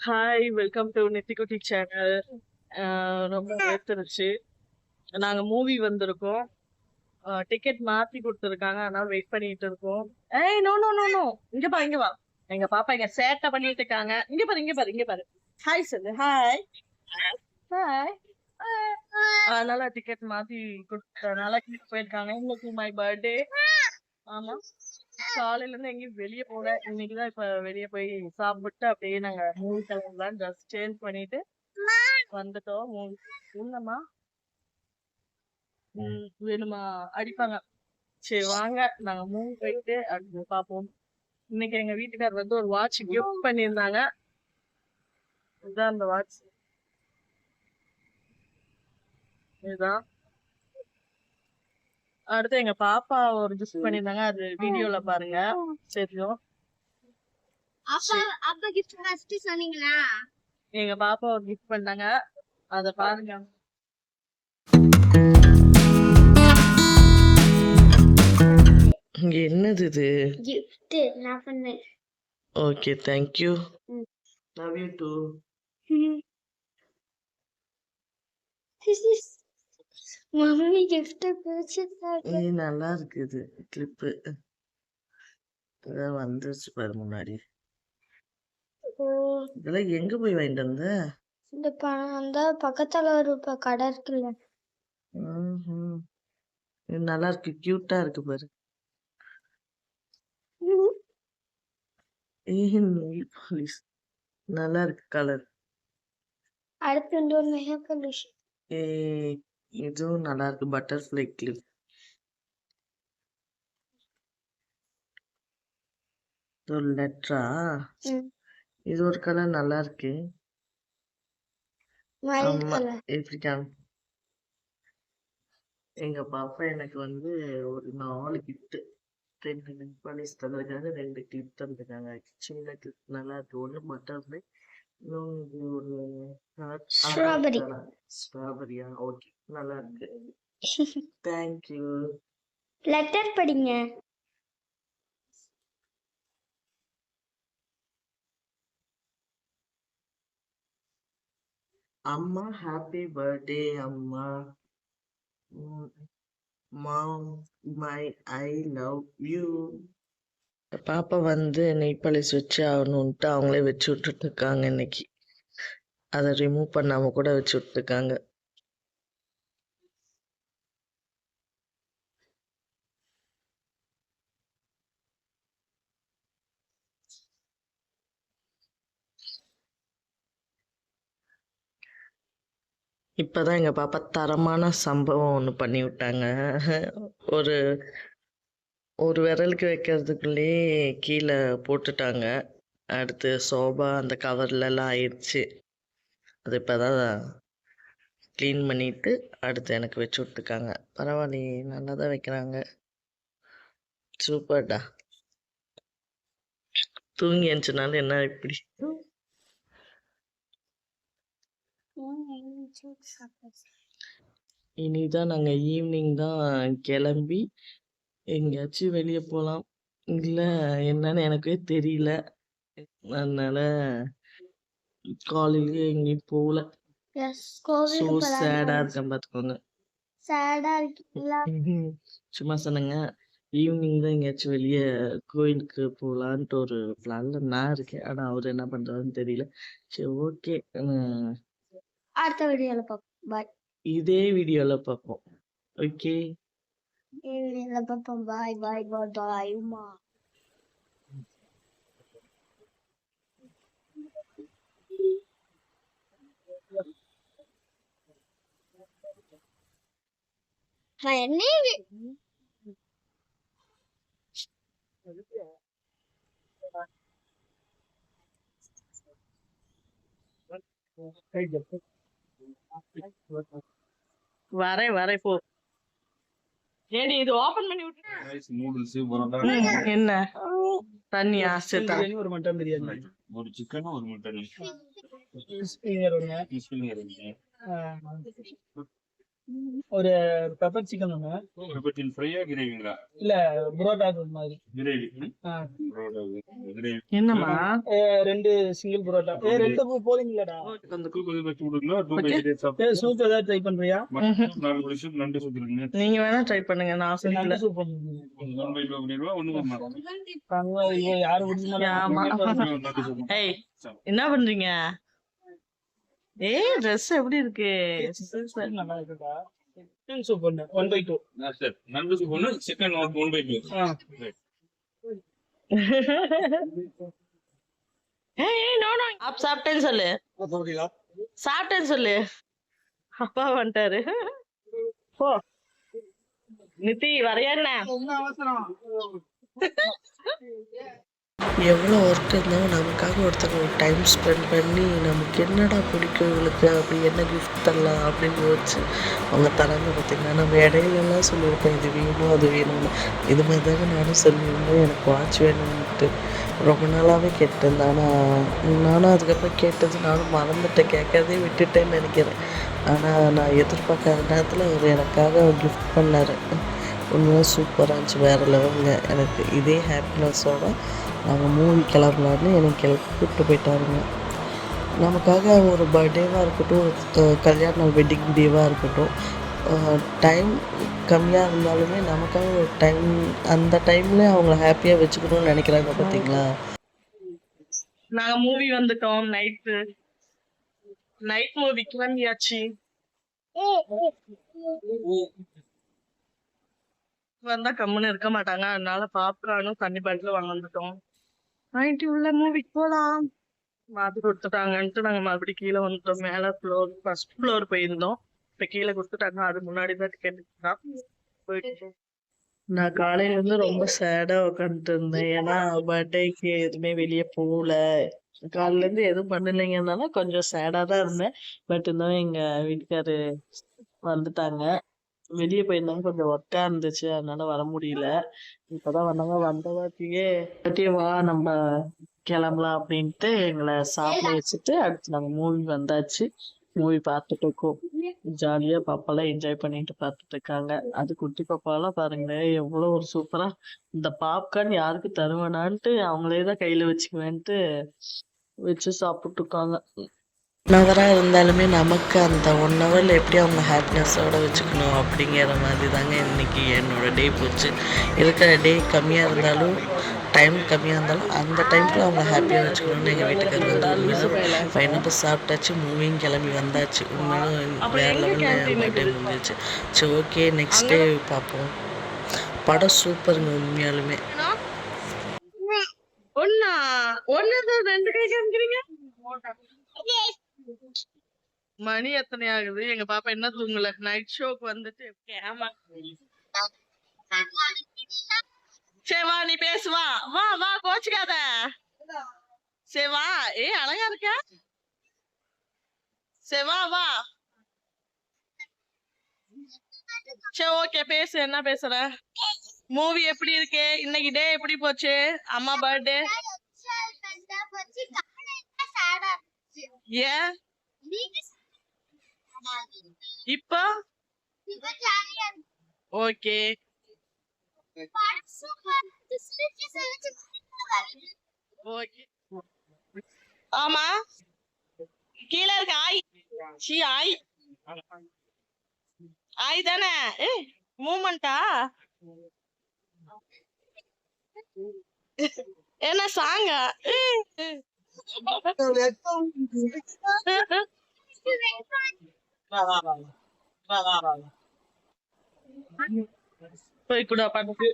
Hi welcome to Nethikutti channel ரொம்ப வேர்த்துருச்சு நாங்க மூவி வந்திருக்கோம். டிக்கெட் மாத்தி கொடுத்துருக்காங்க. அதனால வெயிட் பண்ணிட்டு இருக்கோம். ஏய் நோ நோ நோ நோ இங்க பா இங்க வா. எங்க பாப்பா இங்க சேட்டை பண்ணிட்டு இருக்காங்க. இங்க பாரு இங்க பாரு இங்க பாரு. ஹாய் சொல்லு ஹாய் ஹாய் அதனால டிக்கெட் மாத்தி கொடுத்ததுனால போயிருக்காங்க. இன்னைக்கு மை பர்த்டே ஆமா. காலையில இருந்து எங்கேயும் வெளிய போல இன்னைக்குதான் இப்ப வெளிய போய் சாப்பிட்டு அப்படியே நாங்க மூவி கிளம்பலாம் ட்ரெஸ் சேஞ்ச் பண்ணிட்டு வந்துட்டோம். மூவி இல்லம்மா வேணுமா? அடிப்பாங்க. சரி வாங்க. நாங்க மூவி போயிட்டு அடுத்து பாப்போம் இன்னைக்கு எங்க வீட்டுக்காரர் வந்து ஒரு வாட்ச் கிஃப்ட் பண்ணியிருந்தாங்க. இதுதான் அந்த வாட்ச் இதுதான். அடுத்து எங்க பாப்பா ஒரு கிஃப்ட் பண்ணியிருந்தாங்க. அது வீடியோல பாருங்க. தெரியும். அப்பா அப்பா கிஃப்ட் ஃபர்ஸ்ட் சொன்னீங்களா? எங்க பாப்பா ஒரு கிஃப்ட் பண்ணாங்க அத பாருங்க. என்னது இது? கிஃப்ட் நான் பண்ணேன். ஓகே தேங்க்யூ ம். Love you too mummy gift பிடிச்சிருக்காங்க இது நல்லா இருக்குது. கிளிப்பு இதெல்லாம் வந்துருச்சு பாரு முன்னாடி. இதெல்லாம் எங்க போய் வாங்கிட்டு வந்த? இந்த பணம் அந்த பக்கத்துல ஒரு கடை இருக்குல்ல. நல்லா இருக்கு. கியூட்டா இருக்கு பாரு. Nail polish. நல்லா இருக்கு கலர் அடுத்து வந்து ஒரு மெகா பாலிஷ் இதுவும் நல்லா இருக்கு. பட்டர்ஃப்ளை கிளிப் இது ஒரு லெட்டரா ம். இது ஒரு கலர் நல்லா இருக்கு. எங்க பாப்பா எனக்கு வந்து ஒரு நாலு கிஃப்ட் ரெண்டு பாலிஷ் தந்திருக்காங்க ரெண்டு கிளிப் தந்திருக்காங்க. சின்ன கிளிப் நல்லா இருக்கு. ஒண்ணு பட்டர்ஃப்ளை Strawberry. ஸ்ட்ராபெரியா ஓகே நல்லா இருக்கு. தேங்க்யூ லெட்டர் படிங்க. அம்மா ஹாப்பி பர்த்டே அம்மா. Mom my I love you பாப்பா வந்து நெய் பாலிஷ் வச்சு ஆகணுன்ட்டு அவங்களே வச்சு விட்டுட்டு இருக்காங்க இன்னைக்கு. அதை ரிமூவ் பண்ணாம கூட வச்சு விட்டுருக்காங்க இப்பதான் எங்க பாப்பா தரமான சம்பவம் ஒண்ணு பண்ணி விட்டாங்க ஒரு ஒரு விரலுக்கு வைக்கிறதுக்குள்ளேயே கீழே போட்டுட்டாங்க. அடுத்து சோபா அந்த கவர்ல எல்லாம் ஆயிடுச்சு. அது இப்பதான் க்ளீன் பண்ணிட்டு அடுத்து எனக்கு வச்சு விட்டுருக்காங்க. பரவாயில்லையே நல்லா தான் வைக்கிறாங்க. சூப்பர்டா தூங்கி எழுந்துச்சுனாலும் என்ன இப்படி? இனிதான் நாங்க ஈவினிங் தான் கிளம்பி எங்கேயாச்சும் வெளியே போகலாம் இல்லை என்னன்னு எனக்கே தெரியல. அதனால காலையிலயே எங்கேயும் போகல. எஸ் ஸோ கோவிலுக்கு சேடா இருக்கேன் பார்த்துக்கோங்க சேடா இருக்கீங்களா? சும்மா சொன்னேங்க ஈவினிங் தான் எங்கேயாச்சும் வெளியே கோயிலுக்கு போகலான்ட்டு ஒரு பிளான்ல நான் இருக்கேன். ஆனா அவர் என்ன பண்றாருன்னு தெரியல. சரி ஓகே அடுத்த வீடியோல பார்ப்போம் பாய் இதே வீடியோல பார்ப்போம் ஓகே வீடியோல பார்ப்போம் பாய் பாய் பாய் பாய் உமா என்ன இது? வரேன் வரேன் போ ஏடி இது ஓபன் பண்ணி விட்டு ரைஸ் நூடுல்ஸ் பரோட்டா. என்ன? தண்ணியா. பிரியாணி ஒரு மட்டன் பிரியாணி. ஒரு சிக்கன் ஒரு மட்டன். ஒரு பெப்பர் சிக்கன் ஒண்ணு. விபத்தில் ஃப்ரையா கிரேவிங்களா? இல்ல புரோட்டா மாதிரி. கிரேவி. அஹ் ரெண்டு சிங்கிள் புரோட்டா. ஏ ரெண்டு போ- போதுங்களேடா. அந்த கூக்கு வச்சு கொடுக்கலாம் டூ. பை ஏ சூப் ஏதாவது ட்ரை பண்றியா? நாலு மணி நண்டு சுத்துருங்க நீங்க வேணா ட்ரை பண்ணுங்க நான் சொல்லல. நல்ல சூப் பண்ணுங்க. ஒன் பை டூ பண்ணிடுவா ஒண்ணு ஐயோ, யாரு ஆமா. குடிச்சாலும் ஏய் என்ன பண்றீங்க? ஏய் ட்ரெஸ் எப்படி இருக்கு? நல்லா இருக்குடா. Chicken soup one by two சரி. நண்டு சூப் ஒன்று சிக்கன் ஒன் பை டூ ஏய் நோ நோ அப் சாப்பிட்டேன்னு சொல்லு. சாப்பிட்டேன்னு சொல்லு. அப்பா வந்துட்டாரு. போ. நித்தி வரையா என்ன? எவ்வளோ ஒர்க் இருந்தாலும் நமக்காக ஒருத்தங்க டைம் ஸ்பெண்ட் பண்ணி நமக்கு என்னடா பிடிக்கும் இவங்களுக்கு? அப்படி என்ன கிஃப்ட் தரலாம் அப்படின்னு யோசிச்சு அவங்க தராங்க பார்த்திங்கன்னா நம்ம இடையிலலாம் சொல்லியிருப்போம் இது வேணும் அது வேணும்னு. இது மாதிரி தாங்க நானும் சொல்லியிருந்தேன். எனக்கு வாட்ச் வேணும்ன்ட்டு. ரொம்ப நாளாகவே கேட்டிருந்தேன் ஆனால் நானும் அதுக்கப்புறம் கேட்டது நானும் மறந்துட்டேன். கேட்கறதே விட்டுட்டேன்னு நினைக்கிறேன். ஆனால் நான் எதிர்பார்க்காத நேரத்தில் அவர் எனக்காக கிஃப்ட் பண்ணார். உண்மையாக சூப்பராக இருந்துச்சு. வேறு லெவலுங்க எனக்கு இதே ஹாப்பினஸோட நாங்கள் மூவி கிளம்பலான்னு எனக்கு கூப்பிட்டு போயிட்டாருங்க. நமக்காக ஒரு பர்த்டேவாக இருக்கட்டும் கல்யாண நாள் வெட்டிங் டேவாக இருக்கட்டும் டைம் கம்மியாக இருந்தாலுமே நமக்காக ஒரு டைம் அந்த டைமில் அவங்கள ஹாப்பியாக வச்சுக்கணும்னு நினைக்கிறாங்க பார்த்தீங்களா நாங்க மூவி வந்துட்டோம் நைட்டு நைட் மூவி கிளம்பியாச்சு. வந்தா கம்முன்னு இருக்க மாட்டாங்க. அதனால பாப்கார்னும் தண்ணி பாட்டிலும் வாங்க வந்துட்டோம். நைட்டு உள்ள மூவிக்கு போலாம். மாத்தி கொடுத்துட்டாங்கன்ட்டு நாங்க மறுபடியும் கீழே வந்துட்டோம். மேல ஃப்ளோர் ஃபர்ஸ்ட் ஃப்ளோர் போயிருந்தோம். இப்ப கீழே கொடுத்துட்டாங்க. அது முன்னாடி தான் டிக்கெட் தான் போயிட்டு நான் காலையில இருந்து ரொம்ப சேடா உட்காந்துட்டு இருந்தேன். ஏன்னா பர்த்டேக்கு எதுவுமே வெளியே போகல. காலையில இருந்து எதுவும் பண்ணலைங்கனால கொஞ்சம் சேடா தான் இருந்தேன். பட் இருந்தாலும் எங்க வீட்டுக்காரு வந்துட்டாங்க. வெளியே போயிருந்தாங்க கொஞ்சம் ஒர்க்கா இருந்துச்சு. அதனால வர முடியல. இப்பதான் வந்தாங்க வந்தவாட்டியே வா நம்ம கிளம்பலாம் அப்படின்ட்டு எங்களை சாப்பிட வச்சுட்டு அடுத்து நாங்க மூவி வந்தாச்சு. மூவி பார்த்துட்டு இருக்கோம். ஜாலியா பாப்பாலாம் என்ஜாய் பண்ணிட்டு பார்த்துட்டு இருக்காங்க. அது குட்டி பாப்பாலாம் பாருங்களேன் எவ்வளவு ஒரு சூப்பரா இந்த பாப்கார்ன் யாருக்கு தருவேனான்ட்டு அவங்களே தான் கையில வச்சுக்குவேன்ட்டு வச்சு சாப்பிட்டு இருக்காங்க. ஒன் ஹவராக இருந்தாலுமே நமக்கு அந்த ஒன் ஹவரில் எப்படி அவங்க ஹாப்பினஸோட வச்சுக்கணும் அப்படிங்கிற மாதிரி தாங்க இன்னைக்கு என்னோட டே போச்சு. இருக்கிற டே கம்மியாக இருந்தாலும் டைம் கம்மியாக இருந்தாலும் அந்த டைம்க்குள்ள அவங்க ஹாப்பியாக வச்சுக்கணும்னு எங்கள் வீட்டுக்காரர் வந்து உண்மையாக பையனப்போ சாப்பிட்டாச்சு மூவியும் கிளம்பி வந்தாச்சு. உண்மையிலும் வேற லெவலில் பர்த்டே முடிஞ்சிச்சு சரி ஓகே நெக்ஸ்ட் டே பார்ப்போம். படம் சூப்பருங்க உண்மையாலுமே. ஒன்னா ஒன்னு ரெண்டு கை காமிக்கிறீங்க மணி எத்தனை ஆகுது எங்க பாப்பா என்ன தூங்கல? நைட் ஷோக்கு வந்துட்டு ஆமா. சரி வா நீ பேசு வா. வா வா கோச்சுக்காத. சரி வா ஏ அழகா இருக்க? சரி வா. வா சரி ஓகே பேசு என்ன பேசுற? மூவி எப்படி இருக்கு? இன்னைக்கு டே எப்படி போச்சு? அம்மா பர்த்டே ஏன் இப்போ? ஓகே. ஓகே. ஆமா. கீழே இருக்க. ஆய். சி ஆய். ஆய் தானே? ஏ மூமெண்டா என்ன சாங்கா போய் கூட பாட்டு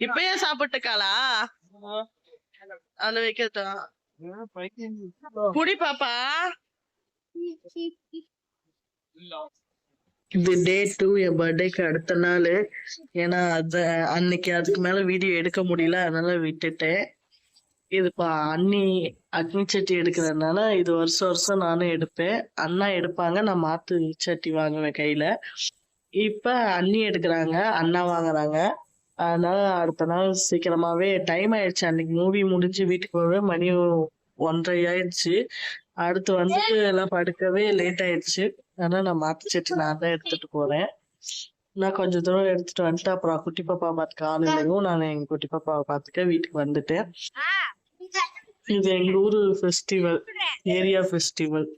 இப்பயே சாப்பிட்டுக்காளா அதுல வைக்கட்டும் குடி பாப்பா. இது டே டூ என் பர்த்டேக்கு அடுத்த நாள். ஏன்னா அது அன்னைக்கு அதுக்கு மேல வீடியோ எடுக்க முடியல அதனால விட்டுட்டேன். இதுப்பா அண்ணி அக்னி சட்டி எடுக்கிறதுனால இது வருஷம் வருஷம் நானும் எடுப்பேன். அண்ணா எடுப்பாங்க நான் மாத்து சட்டி வாங்குவேன் கையில. இப்ப அண்ணி எடுக்கிறாங்க அண்ணா வாங்குறாங்க. அதனால அடுத்த நாள் சீக்கிரமாவே டைம் ஆயிடுச்சு. அன்னைக்கு மூவி முடிஞ்சு வீட்டுக்கு போகவே மணி ஒன்றரை ஆயிடுச்சு. அடுத்து வந்துட்டு எல்லாம் படுக்கவே லேட் ஆயிடுச்சு. ஆனா நான் மாத்து சட்டி நான் தான் எடுத்துட்டு போறேன். நான் கொஞ்ச தூரம் எடுத்துட்டு வந்துட்டு அப்புறம் குட்டி பாப்பா பார்த்து காலையிலையும் நான் எங்க குட்டி பாப்பாவை பார்த்துக்க வீட்டுக்கு வந்துட்டேன். இது எங்க ஊரு ஃபெஸ்டிவல் ஏரியா ஃபெஸ்டிவல்